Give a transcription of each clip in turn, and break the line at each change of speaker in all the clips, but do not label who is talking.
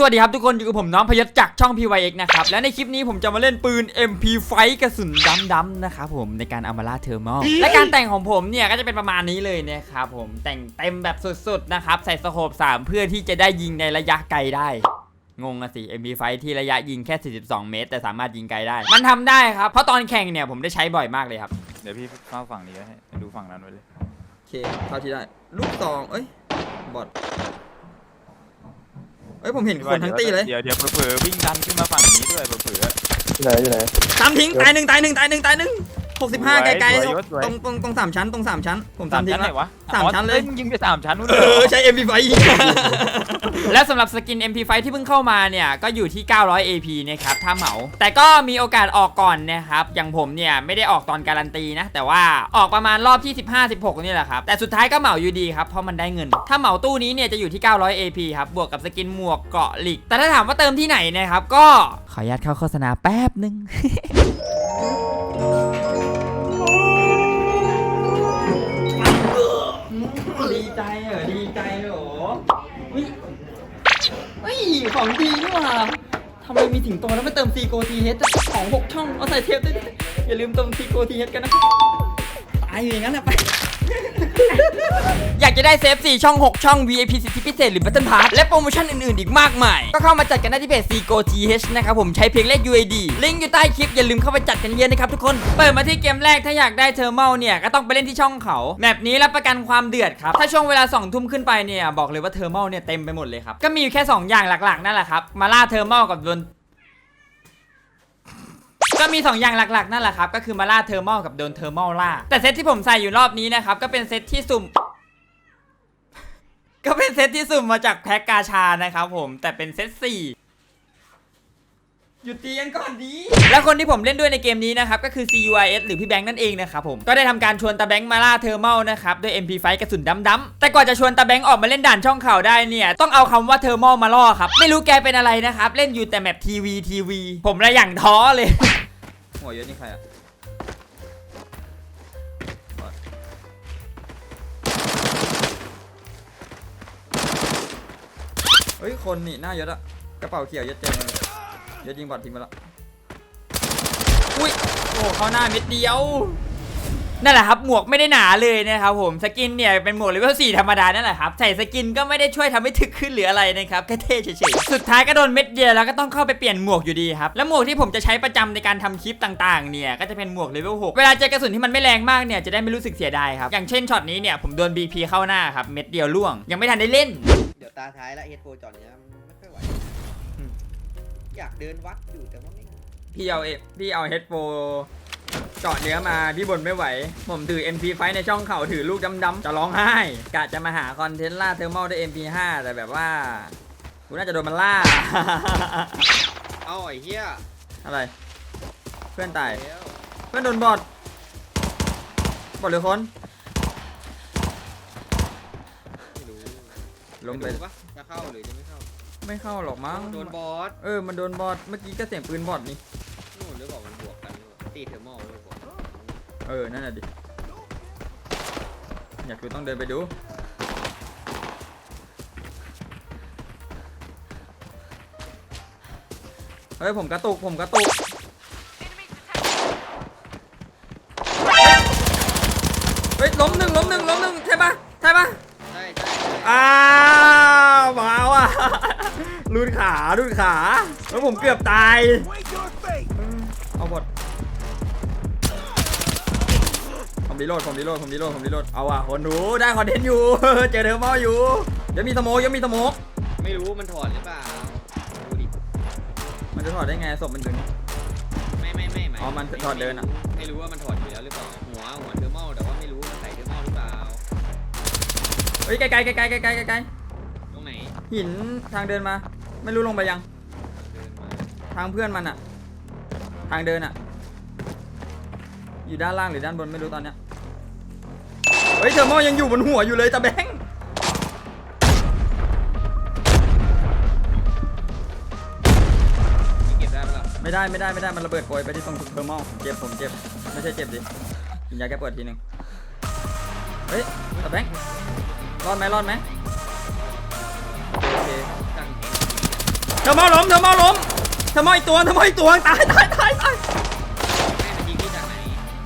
สวัสดีครับทุกคนอยู่กับผมน้องพยศจากช่อง PYX นะครับ และในคลิปนี้ผมจะมาเล่นปืน MP ไฟกระสุนดำๆนะครับผมในการเอามาล่าเทอร์มอลและการแต่งของผมเนี่ยก็จะเป็นประมาณนี้เลยนะครับผมแต่งเต็มแบบสุดๆนะครับ ใส่สโคป3 เพื่อที่จะได้ยิงในระยะไกลได้งงอะสิ MP ไฟที่ระยะยิงแค่ 42 เมตร แต่สามารถยิงไกลได้ มันทำได้ครับเพราะตอนแข่งเนี่ยผมได้ใช้บ่อยมากเลยครับ
เดี๋ยวพี่เข้าฝั่งนี้ไว้ให้ดูฝั่งนั้นไว้เลย
โอเคเท่าที่ได้ ลูกซองเอ้ยบอด เอ้ยผมเห็นคนทั้งตีเลย
เดี๋ยวเดี๋ยวเผลอๆวิ่งดันขึ้นมาฝั่งนี้ด้วยเผลอ
อยู่ไหนอยู่ไหน
ตามทิ้งตายหนึ่งตายหนึ่งตายหนึ่งตายหนึ่ง หกสิบห้า
สวย
ไกล
สวยยศสวย
ๆตรงตรงตรงสามชั้นตรงสามชั้น ผม
ๆ
ตา
สามม
ทิ้
ชั้
ง
นไหน
แล้ว
วะ
สามชั้นเลย
อ้มึงยิงไปสามชั้นนู้น
เอ
เลยเหร
อ
อ
ใช้ MP5 และสำหรับสกิน MP5 ที่เพิ่งเข้ามาเนี่ย ก็อยู่ที่ 900 AP นะครับ ถ้าเหมา แต่ก็มีโอกาสออกก่อนนะครับ อย่างผมเนี่ย ไม่ได้ออกตอนการันตีนะ แต่ว่าออกประมาณรอบที่ 15 16 นี่แหละครับ แต่สุดท้ายก็เหมาอยู่ดีครับ เพราะมันได้เงิน ถ้าเหมาตู้นี้เนี่ยจะอยู่ที่ 900 AP ครับ บวกกับสกินหมวกเกาะหลีกแต่ถ้าถามว่าเติมที่ไหนนะครับก็ขออนุญาตเข้าโฆษณาแป๊บนึง ของดีนี่หว่าทำไมมีสิงโตแล้วไม่เติมซีโกทีเฮดของหกช่อง เอาใส่เทปด้วยดิอย่าลืมเติมซีโกทีเฮดกันนะ ตายอยู่อย่างนั้นแหละไป อยากจะได้เซฟ 4 ช่อง 6 ช่อง VIP สิทธิพิเศษหรือ Battle Pass และโปรโมชั่นอื่น ๆ อีกมากมาย ก็เข้ามาจัดกันได้ที่เพจ Go TH นะครับผมใช้เพียงเลข UID ลิงก์อยู่ใต้คลิป อย่าลืมเข้าไปจัดกันเยอะนะครับทุกคน เปิดมาที่เกมแรกถ้าอยากได้เทอร์ม l เนี่ย ก็ต้องไปเล่นที่ช่องเขาแมปนี้รับประกันความเดือดครับ ถ้าช่วงเวลา 2 ทุ่มขึ้นไปเนี่ยบอกเลยว่าเทอร์ม l เนี่ยเต็มไปหมดเลยครับก็มีอยู่แค่ 2 อย่างหลักๆนั่นแหละครับมาล่าเทอร์ม l กับโดน ก็มี 2 อย่างหลักๆ นั่นแหละครับ ก็คือมาล่าเทอร์ม l กับโดนเทอร์ม l ล่า แต่เซตที่ผมใส่อยู่รอบนี้นะครับ ก็เป็นเซตที่สุ่ม ก็เป็นเซตที่สุ่มมาจากแพ็กกาชานะครับผมแต่เป็นเซต4หยุดตีกันก่อนดีแล้วคนที่ผมเล่นด้วยในเกมนี้นะครับ ก็คือ CUIS หรือพี่แบงค์นั่นเองนะครับผม ก็ได้ทำการชวนตาแบงค์มาล่าเทอร์ม l นะครับ ด้วย MP5 กระสุนดำๆแต่กว่าจะชวนตาแบงค์ออกมาเล่นด่านช่องข่าวได้เนี่ย ต้องเอาคำว่าเทอร์ม l มาล่อครับ ไม่รู้แกเป็นอะไรนะครับ เล่นอยู่แต่แมปทีวีทีวี ผมระอย่างท้อเลย หัวเยอะนี่ใครอะเฮ้ย คนนี่หน้าเยศอะกระเป๋าเขียวเยศเต็มเลยยศยิงบอดทิ้งไปแล้วอุ้ย โอ้ เข้าหน้าเม็ดเดียว นั่นแหละครับหมวกไม่ได้หนาเลยนะครับผมสกินเนี่ยเป็นหมวกเลเวล4ธรรมดานั่นแหละครับใส่สกินก็ไม่ได้ช่วยทำให้ถึกขึ้นหรืออะไรนะครับแค่เท่เฉยๆสุดท้ายก็โดนเม็ดเดียวแล้วก็ต้องเข้าไปเปลี่ยนหมวกอยู่ดีครับแล้วหมวกที่ผมจะใช้ประจำในการทำคลิปต่างๆเนี่ยก็จะเป็นหมวกเลเวล6เวลาเจอกระสุนที่มันไม่แรงมากเนี่ยจะได้ไม่รู้สึกเสียดายครับอย่างเช่นช็อตนี้เนี่ยผมโดน BP เข้าหน้าครับเม็ดเดียวล่วง ยังไม่ทันได้เล่น
เดี๋ยวตาท้ายละเฮดโฟจอดเนี้ยมันไม่ค่อยไหว
อืม
อยากเดินวัดอยู่แต่ว่าไม่
พี่เอาเอพี่เอาเฮดโฟ เจาะเนื้อมาพี่บนไม่ไหว ผมถือ MP5 ในช่องเข่าถือลูกดำๆจะร้องไห้กะจะมาหาคอนเทนต์ล่าเทอร์มอลด้วย MP5 แต่แบบว่ากูน่าจะโดนมันล่า
เอาไอ้เหี้ย
อะไร เพื่อนตาย
แล้ว
เพื่อนโดนบอดบอดหรือคน
ไม่รู้
ล้มไป
ไม่รู้ปะจะเข้าหรือจะไม่เข้า
ไม่เข้าหรอกมั้ง
โดนบอส
เออ มันโดนบอดเมื่อกี้ก็เสียงปืนบอดนี่
นู่น ตีเทอร์โมหรือเปล่า
เออ นั่นน่ะดิ อยากดูต้องเดินไปดู เฮ้ย ผมกระตุก ผมกระตุก เฮ้ย ล้มหนึ่งล้มหนึ่งล้มหนึ่งใช่ปะใช่ปะ
ใช่ใช่
อ้าวมาว่ะรูดขารูดขา แล้วผมเกือบตาย ดีโหลดผมดีโหลดผมดีโหลดผมดีโหลดเอาว่ะคนดูได้คอนเทนต์อยู่ เจอเทอร์มอลอยู่ยังมีสโมกยังมีสโมก
ไม่รู้มันถอดหรือเปล่าดูดิ
มันจะถอดได้ไงศพมันอยู่นี่
ไม่ไม่ไม่หาย
อ๋อมันถอดเดินอะ
ไม่รู้ว่ามันถอดอยู่แล้วหรือเปล่าหัวหัวเทอร์โมแต่ว่าไม่รู้มันใส่เทอร์โมหรือเปล่า
เฮ้ยไกลไกลไกลไกลไกลไกลไกล
ตรงไหน
หินทางเดินมา ไม่รู้ลงไปยัง
เดินมา
ทางเพื่อนมันอะทางเดินอะอยู่ด้านล่างหรือด้านบนไม่รู้ตอนเนี้ย เฮ้ยเทอร์โมยังอยู่บนหัวอยู่เลยตาแบงค์
มีเก็บได้ปะล่ะ
ไม่ได้ไม่ได้ไม่ได้มันระเบิดโปรยไปที่ตรงเทอร์โมเจ็บผมเจ็บไม่ใช่เจ็บดิกินยาแก้ปวดทีหนึ่งเฮ้ยตาแบงค์รอดไหมรอดไหมโอเค
ตั้งเอง
อร์โมล้มเทอร์โมล้มเทอร์โมอีกตัวเทอร์โมอีกตัวตายตายตายตาย
แม่มันยิงพี่จากไหน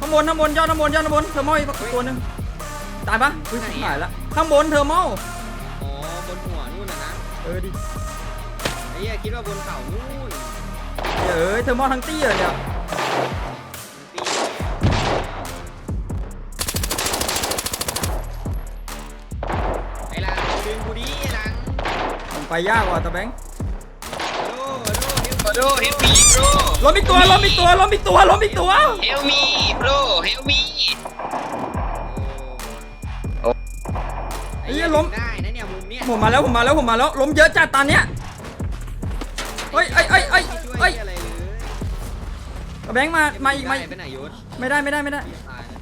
ข้างบนข้างบนยอดข้างบนยอดข้างบนเทอร์โมอีกตัวหนึ่ง ตายปะอุ้ย
ไหนอะ
หายละข้างบนเทอร์โม
อ๋อบนหัวนู่นน่ะนะ
เออดิ
ไอ้เหี้ยคิดว่าบนเขานู่น
เอ้ยเทอร์โมทั้งตี้เลยเนี่ย
มันตีไอ้หลังดึงกูดิไอ้หลัง
ผมไปยากกว่าตะแบงค์
โดโดเฮล
Bro, help me, bro.
ล้มอีกตัวล้มอีกตัวล้มอีกตัวล้มอีกตัว
Help me, bro. Help me.
ไอ้เหี้ ยล้ม ได้นะเนี่ยมุมเนี้ย
ผมมาแล้วผมมาแล้วผมมาแล้วล้มเยอะจัดตอนเนี้ยเฮ้ยเอ้ยเอ้ยเอ้ย
ไม่ช่วย
เอ้ย
อะไรเลย
ตะแบงค์มามาอีกมา
ได้ไปไหนยศ
ไม่ได้ไม่ได้ไม่ได้
ตายแล้ว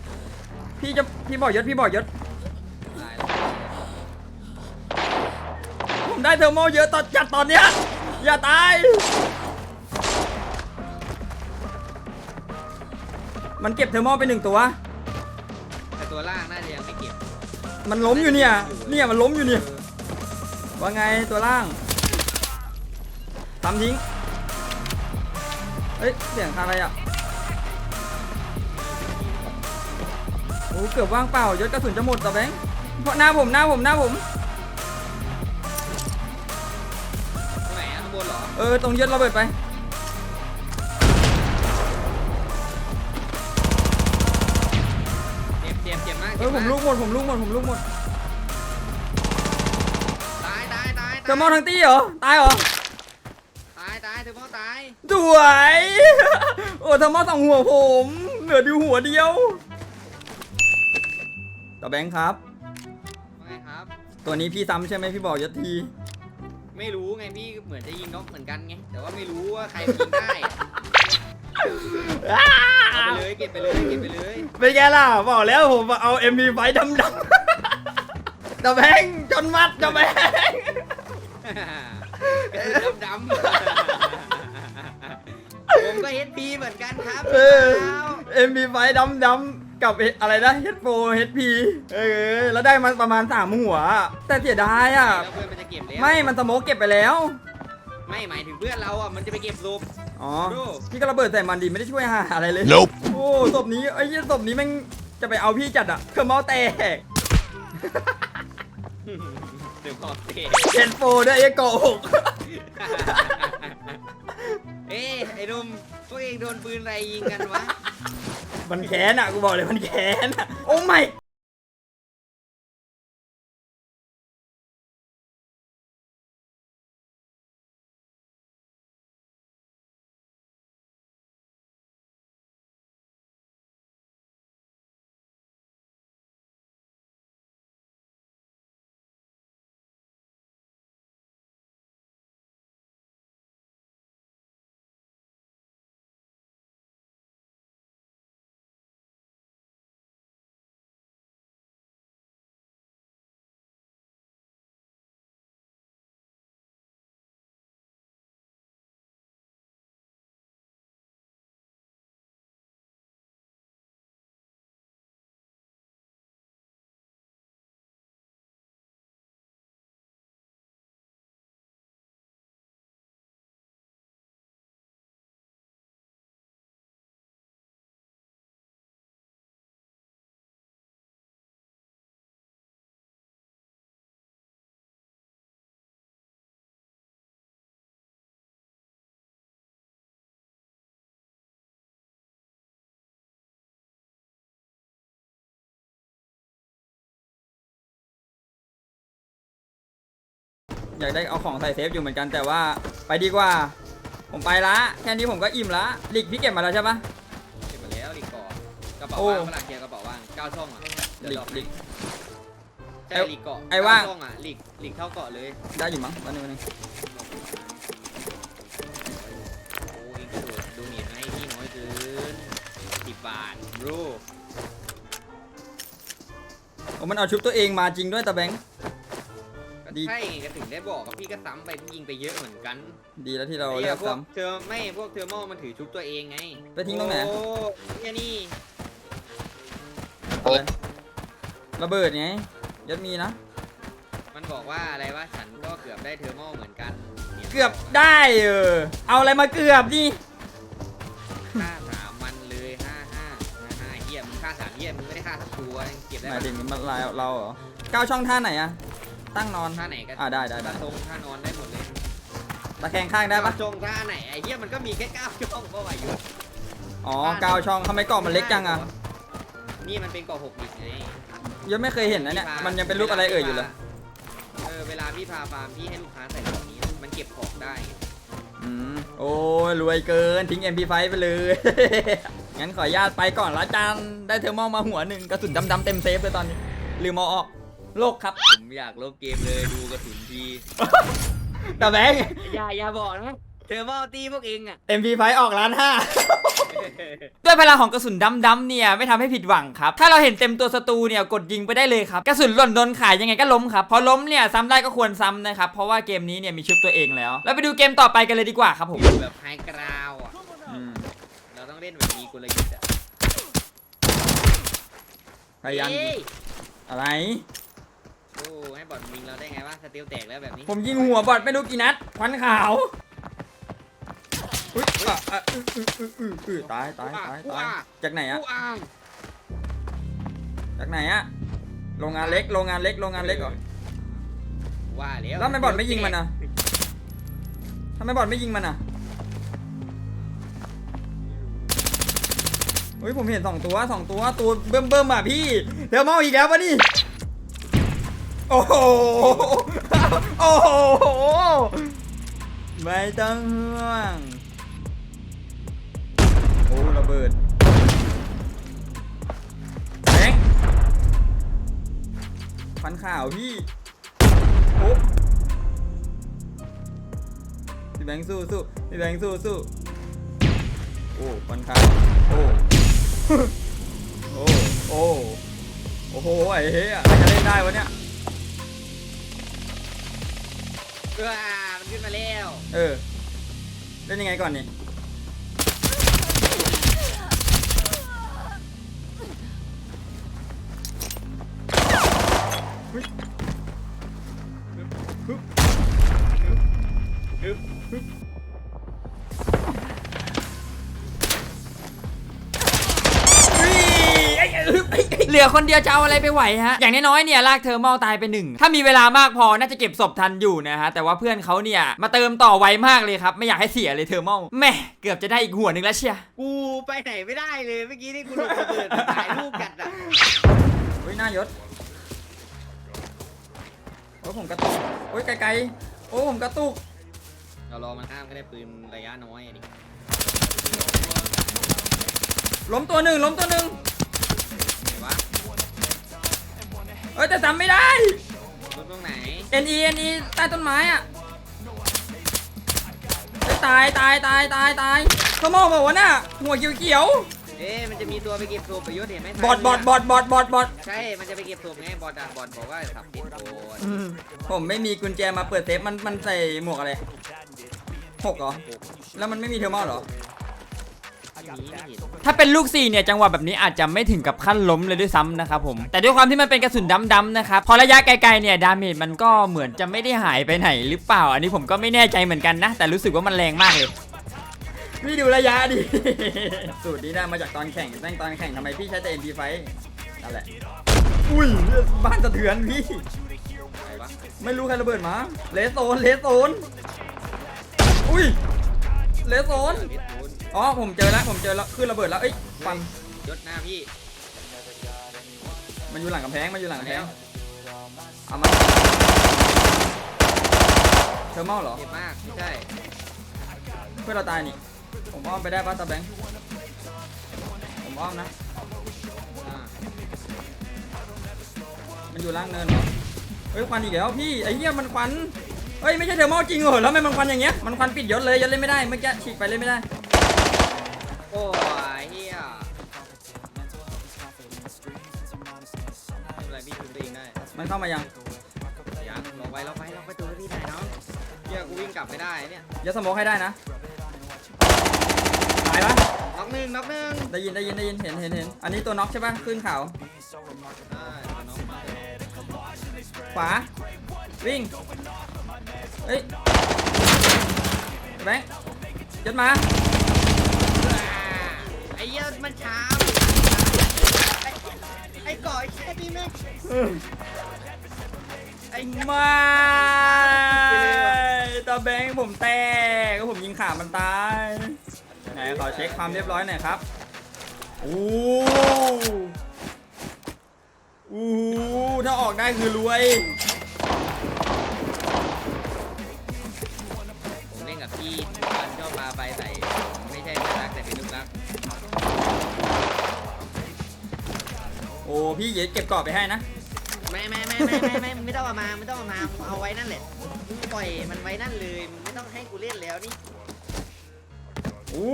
พี่จะพี่บอกยศพี่บอกยศ
ตายแล้ว
ผมได้เทอร์โมเยอะตอนจัดตอนเนี้ยอย่าตาย มันเก็บเทอร์โมไปหนึ่งตัว
แต่ตัวล่างน่าจะยังไม่เก็บ
มันล้มอยู่เนี่ย เนี่ยมันล้มอยู่เนี่ย ว่าไงตัวล่างทำทิ้ง เฮ้ยเสียงอะไรอะ โอ้เกือบว่างเปล่ายศกระสุนจะหมดต่อแบงค์เพราะหน้าผมหน้าผมหน้าผม
ตรงไหนอะข้างบนเหรอ
เออตรงยศระเบิดไป
จ็บเจ็บเจ็บมาก
เอ
จ็
อบผมา
ก
ลูกหมดผมลูกหมดผมลูกหมด
ตายตายตาย
เทอร์โมทั้งตี้เหรอตายเหรอ
ตายตายเธอพ่อตาย
สวย โอ้เทอร์โมสองหัวผมเหลือดูหัวเดียวต่อแบงค์ครับ
ว่าไงครับ
ตัวนี้พี่ซ้ำใช่ไหมพี่บอกยศที
ไม่รู้ไงพี่เหมือนจะยิงนกเหมือนกันไงแต่ว่าไม่รู้ว่าใครยิงได้ เอาไปเลยเก็บไปเลยเก็บไปเลย
เป็นไงล่ะบอกแล้วผมเอา MP ไฟดำดำๆตะแบงค์จนมัดตะแบงค์
กระสุนดำๆผมก็เฮดพีเหมือนกันครับ
เออ
พี่สาว
MP ไฟดำดำๆกับอะไรนะ H4 HP เออแล้วได้มันประมาณสามหัว แต่เสียดายอะ
แล้วเพื่อนมันจะเก็บแล้ว
ไม่มันสโมกเก็บไปแล้ว
ไม่หมายถึงเพื่อนเราอะมันจะไปเก็บรูป
อ๋อ
ดู
พี่ก็ระเบิดใส่มันดีไม่ได้ช่วยหาอะไรเลย
Nope.
โอ้ศพนี้ไอ้ยี่ศพนี้แม่งจะไปเอาพี่จัดอะเคอร์เมาแตก
เดี๋ยวพอเตะ
เจ็ดโฟด้วยไอ้โกหก
เอ้ยไอ้หนุ่มพวกเองโดนปืนอะไรยิงกันวะ
มันแค้นอะกูบอกเลยมันแค้นอะโอ้ไม่ อยากได้เอาของใส่เซฟอยู่เหมือนกันแต่ว่าไปดีกว่า ผมไปละแค่นี้ผมก็อิ่มละลิกพี่เก็บมาแล้วใช่ปะ
เก็บหมดแล้วลิกก่อนกระเป๋า
โอ้
ว่างเวลาเคลียร์กระเป๋าว่างเก้าช่องอะเดี๋ยว
ลิก
ดอก
ลิก
ใช่ลิกเกาะ
ไอ้ว่าง
เก้ช่องอะลิกลิกเท่าเกาะเลย
ได้อยู่มั้งวันนึงวันนึง
โอ้ยกระโดดดูเมียให้พี่น้อยเกินสิบบาทบรู
โอ้มันเอาชุบตัวเองมาจริงด้วยตาแบงค์
ก็
ดี
ใช่ไงก็ถึงได้บอกกับพี่ก็ซ้ำไปยิงไปเยอะเหมือนกัน
ดีแล้วที่เรา
ไอ้
เลื
เหี้
อยก
พว
ซ้
กเธอไม่พวกเทอร์โมมันถือชุบตัวเองไง
ไปทิ้งตรงไหน
โอ้เนี่ยนี่ำ
อะไรระเบิดไงยศมีนะ
มันบอกว่าอะไรว่าฉันก็เกือบได้เทอร์โมเหมือนกันเนี่ย
เกือบได้เออเอาอะไรมาเกือบนี่
ฆ่าสามมันเลยห้าห้าห้าห้าเฮียมึงฆ่าสามเฮียมึงไม่ได้ฆ่าสักตัวเก็บได้
หมาย
ปะ
ถึงมันลายเราเหรอก้าวช่องท่าไหนอะ ตั้งนอน
ท่าไหนก็
อ่าได้ได้ได้
ท่าตรงท่านอนได้หมดเลย
ตะแคงข้างได้ปะ
จงท่าไหนไอ้เฮียมันก็มีแค่เก้าช่องก็ไหวอยู่
อ๋อก้าวช่องทำไมกรอบมันเล็กจังอะ
นี่มันเป็นเกาะหกดิกไง
ยังไม่เคยเห็นนะเนี่ยมันยังเป็นรูปอะไรเอ่ยอยู่เลย
เออเวลาพี่พาฟาร์มพี่ให้ลูกค้าใส่แบบนี้ มันเก็บของได้
อืมโอ้ยรวยเกินทิ้ง MP5 ไปเลย งั้นขออนุญาตไปก่อนละจันได้เทอร์โมมาหัวหนึ่งกระสุนดำๆเต็มเซฟเลยตอนนี้ลืมเอาออก โลกครับ
ผมอยากลบเกมเลยดูกระสุนที
แต่แบงค์
อย่าอย่าบอกนะเธอว่าตีพวกเองอะ
MP5 ออกล้านห้า ด้วยพลังของกระสุนดำๆเนี่ยไม่ทำให้ผิดหวังครับ ถ้าเราเห็นเต็มตัวศัตรูเนี่ยกดยิงไปได้เลยครับ กระสุนหล่นโดนขายยังไงก็ล้มครับ พอล้มเนี่ยซ้ำได้ก็ควรซ้ำนะครับ เพราะว่าเกมนี้เนี่ยมีชุบตัวเองแล้ว แล้วไปดูเกมต่อไปกันเลยดีกว่าครับผม
อยู่แบบไฮกราวอะ
อืม
เราต้องเล่นแบบมีกลยุทธ์อะ
พยายาม
เอ้ย
อะไร
โอ้ให้บอลยิงเราได้ไงวะสเตลแตกแล้วแบบนี้
ผมยิงหัวบอดไม่รู้กี่นัดควันขาวอุ๊ยอะอะอื้ออื้ออื้ออื้ออื้อตายตายตายตายจากไหนอะ
กูอ้าง
จากไหนอะโรงงานเล็กโรงงานเล็กโรงงานเล็กเหรอ
ว่าแล้ว
แล้วทำไมบอดไม่ยิงมันอะทำไมบอดไม่ยิงมันอะเฮ้ยผมเห็นสองตัวสองตัวตัวเบิ่มเบิ่มๆอะพี่เดี๋ยวเมาอีกแล้วปะนี่ โอ้โห โอ้โห ไม่ต้องห่วง โอ้ระเบิดแบงค์ฟันข่าวพี่โอ้พี่แบงค์สู้สู้พี่แบงค์สู้สู้โอ้ฟันข่าวโอ้โอ้โอ้โอ้โหไอ้เหี้ยใครจะเล่นได้วะเนี่ย
เออมันขึ้นมาแล้ว
เออ เล่นยังไงก่อนนี่ ลือคนเดียวจะเอาอะไรไปไหวฮะ อย่างน้อยๆเนี่ยลากเทอร์มอลตายไปหนึ่ง ถ้ามีเวลามากพอน่าจะเก็บศพทันอยู่นะฮะ แต่ว่าเพื่อนเขาเนี่ยมาเติมต่อไวมากเลยครับ ไม่อยากให้เสียเลยเทอร์มอลแม่เกือบจะได้อีกหัวหนึ่งแล้วเชีย
กูไปไหนไม่ได้เลยเมื่อกี้นี่กูโดนระเบิดถ่ายรูปกันอะ
เฮ้ยหน้ายศโอ้ยผมกระตุกโอ้ยไกลๆโอ้ยผมกระตุก
เรารอมันข้ามก็ได้ปืนระยะน้อยอันนี้
ล้มตัวหนึ่งล้มตัวหนึ่ง
ไหนวะ
เอ้ยแต่จำไม่ได้
รถตรงไหน
N E N E ใต้ต้นไม้อะเฮ้ยตายตายตายตายตายเขามองบอกว่าน่ะหัวเขียว
เอ๊ะมันจะมีตัวไปเก็บศพประยุทธ์เห็นไหม
ๆบอดบอดบอดบอดบอดบอด
ใช่ มันจะไปเก็บศพไงบอดอะบอดบอกว่าสับเก็บโดน
อืมผมไม่มีกุญแจมาเปิดเซฟมันมันใส่หมวกอะไรหกเหรอ แล้วมันไม่มีเทอร์มอลเหรอ
ไม่มีไม่เห็น
ถ้าเป็นลูก4เนี่ยจังหวะแบบนี้อาจจะไม่ถึงกับขั้นล้มเลยด้วยซ้ำนะครับผมแต่ด้วยความที่มันเป็นกระสุนดำๆนะครับพอระยะไกลๆเนี่ยดาเมจมันก็เหมือนจะไม่ได้หายไปไหนหรือเปล่า อันนี้ผมก็ไม่แน่ใจเหมือนกันนะ แต่รู้สึกว่ามันแรงมากเลยพี่ดูระยะดิสูตรนี้ได้มาจากตอนแข่งแม่งตอนแข่งทำไมพี่ใช้แต่ MP5 นั่นแหละอุ้ยบ้านสะเทือนพี่
ไหนวะ
ไม่รู้ใครระเบิดมาเลสโซนเลสโซนอุ้ยเลสโซน
ออเพชรโดน
อ๋อผมเจอแล้วผมเจอแล้วขึ้นระเบิดแล้วเอ้ยฟัน
ยศหน้าพี่
มันอยู่หลังกำแพงมันอยู่หลังกำแพงเอามาเทอร์มอลเหรอ
เจ็บมากไม่ใช่
เพื่อนเราตายนี่ผมอ้อมไปได้ป่ะตาแบงค์ผมอ้อมนะ
อ่า
มันอยู่ล่างเนินเหรอเฮ้ยควันอีกแล้วพี่ไอ้เหี้ยมันควันเฮ้ยไม่ใช่เทอร์มอลจริงเหรอแล้วทำไมมันควันอย่างเงี้ยมันควันปิดยศเลยยศเล่นไม่ได้เมื่อกี้ฉีกไปเล่นไม่ได้
โอ้ยเฮียไม่เป็นไรพี่คุมตัวเองได้
มันเข้ามายัง
ยังลองไว้ลองไว้ลองไปตัวพี่หน่อยน้องเฮียกูวิ่งกลับไม่ได้เนี่ย
ยศสโมองให้ได้นะตายปะ
น็อกหนึ่งน็อกหนึ่ง
ได้ยินได้ยินได้ยินเห็นเห็นเห็นอันนี้ตัวน็อกใช่ปะขึ้นเขา
ได้เอาน้องมา
ขวาวิ่งเฮ้ยแบงค์ยัดมา
ไอ้
ไม่ตาแบงค์ผมแตกก็ผมยิงขามันตายไหนขอเช็คความเรียบร้อยหน่อยครับโอ้โอ้ถ้าออกได้คือรวย
ผมเล่นกับพี่มันชอบมาไปใส่ไม่ใช่ไม่รักแต่เป็นลูกรัก
โอ้พี่เย็ดเก็บกรอบไปให้นะ
ไม่ไม่ไม่ไม่ไม่ไม่มึงไม่ต้องเอามาไม่ต้องเอามามึงเอาไว้นั่นแหละมึงปล่อยมันไว้นั่นเลยมึงไม่ต้องให้กูเล่นแล้วนี่
โอ้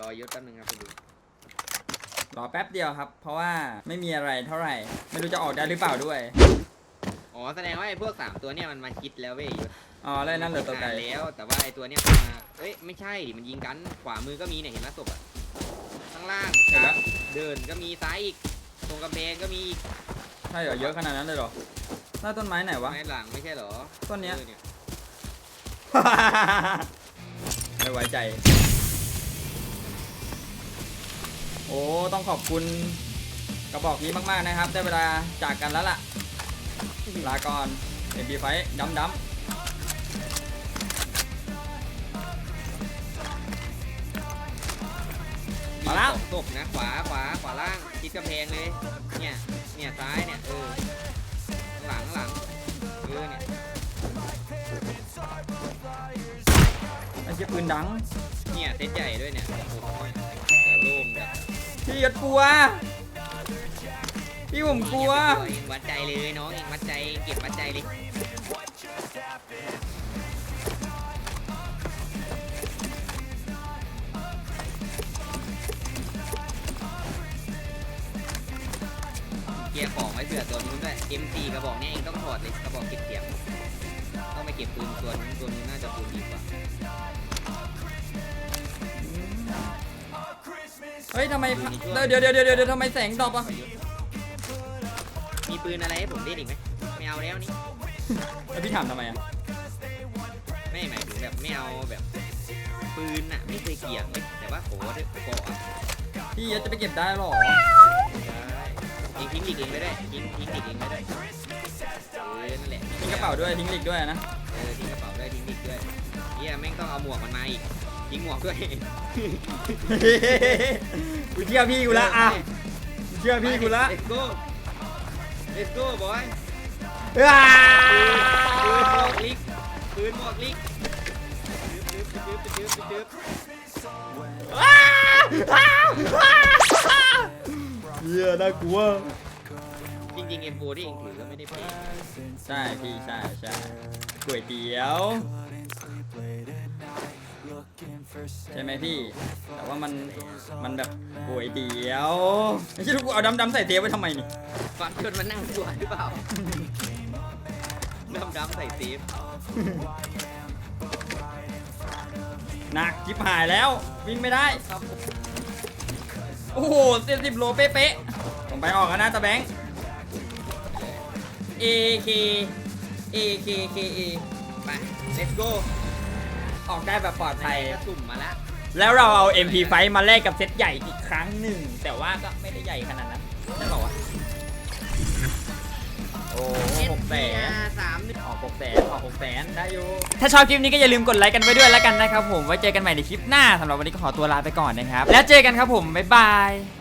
รอยศแป๊บนึงครับคุณดู
รอแป๊บเดียวครับ เพราะว่าไม่มีอะไรเท่าไหร่ ไม่รู้จะออกได้หรือเปล่าด้วย
อ๋อแสดงว่าไอ้พวกสามตัวเนี่ยมันมาคิดแล้วเว้ยยศ
อ๋อแล้วนั่นเหลือตัวไกล
นานแล้ว แต่ว่าไอ้ตัวเนี้ยมันมาเอ้ยไม่ใช่ดิมันยิงกัน ขวามือก็มีเนี่ยเห็นไหมศพอะข้างล่าง
เห็นแล้ว
เดินก็มีซ้ายอีกตรงกำแพงก็มีอีก
ใช่เหรอเยอะขนาดนั้นเลยเหรอหน้าต้นไม้ไหนวะ
ไม้หลังไม่ใช่เหรอ
ต้นเนี้ย
ออเนี่ย
ไม่ไว้ใจ โอ้ต้องขอบคุณกระบอกนี้มากๆนะครับ ได้เวลาจากกันแล้วล่ะลาก่อนเอ็มบีไฟดำดำมาแล้ว
ศพนะขวาขวาขวาล่างชิดกำแพงเลย เนี่ย เนี่ยซ้ายเนี่ยเออข้างหลังข้างหลังเออเนี่ย
ไอ้เชี่ยปืนดัง
เนี่ยเซตใหญ่ด้วยเนี่ยโอ้โหเดี๋ยวโล่งแบบ
พี่อย่ากลัวพี่ผมกลัว
เองวัดใจเลยน้องเองวัดใจเองเก็บวัดใจเลย เกียร์ของไว้เผื่อตัวนู้นด้วย M4 กระบอกเนี่ยเองต้องถอดเลยกระบอกเก็บเสียงต้องไปเก็บปืนตัวนู้นตัวนู้นน่าจะปืนดีกว่า
เฮ้ยทำไมเดี๋ยวเดี๋ยวเดี๋ยวเดี๋ยวเดี๋ยวทำไมแสงดรอปอะ
มีปืนอะไรให้ผมเล่นอีกไหมไม่เอาแล้วนี่
แล้วพี่ถามทำไมอะ
ไม่หมายถึงแบบไม่เอาแบบปืนอะไม่เคยเกี่ยงเลยแต่ว่าโหเถอะโกอะ
พี่จะไปเก็บได้หรอ
ได้เองทิ้งดิกเองไม่ได้ทิ้งทิ้งดิกเองไม่ได้เออนั่นแหละ
ทิ้งกระเป๋าด้วยทิ้งเหล็กด้วยนะ
เออทิ้งกระเป๋าด้วยทิ้งดิกด้วยเฮียแม่งต้องเอาหมวกมันมาอีกทิ้งหมวกด้วย
กูเชื่อพี่กูละอะกูเชื่อพี่กูละ
เลสโก้ let's go boy
อ้า
ปืนหมว
ว
กลิกปืนหมวกลิกดึ๊บดึ๊บดึ๊บดึ๊บดึ๊บดึ๊บ
อ้าวอ้าวอ้าว เฮียน่ากลัว
จริงๆ M4 ที่เองถือก็ไม่ได้เปย์
ใช่พี่ใช่ใช่ก๋วยเตี๋ยว ใช่ไหมพี่ แต่ว่ามันมันแบบก๋วยเตี๋ยวไม่ใช่ลูกกูเอาดำดำๆใส่เตี๋ยวไว้ทำไมนี่
ฟังจนมันนั่งตัวหรือเปล่าดำดำๆใส่เซฟ
หนักจิบหายแล้ววิ่งไม่ได้ โอ้โหเจ็ดสิบโลเป๊ะๆผมไปออกกันนะตะแบงค์ AK AK KA
ไป let's go
ออกได้แบบปลอดภัย
ก็สุ่มมาละ
แล้วเราเอา MP ไฟมาแลกกับเซตใหญ่อีกครั้งหนึ่ง แต่ว่าก็ไม่ได้ใหญ่ขนาดนั้นใช่เปล่าวะโอ้หกแสน
สามหนึ่ง
ออกหกแสนออกหกแสนได้อยู่ ถ้าชอบคลิปนี้ก็อย่าลืมกดไลค์กันไว้ด้วยแล้วกันนะครับผม ไว้เจอกันใหม่ในคลิปหน้าสำหรับวันนี้ก็ขอตัวลาไปก่อนนะครับ แล้วเจอกันครับผม บ๊ายบาย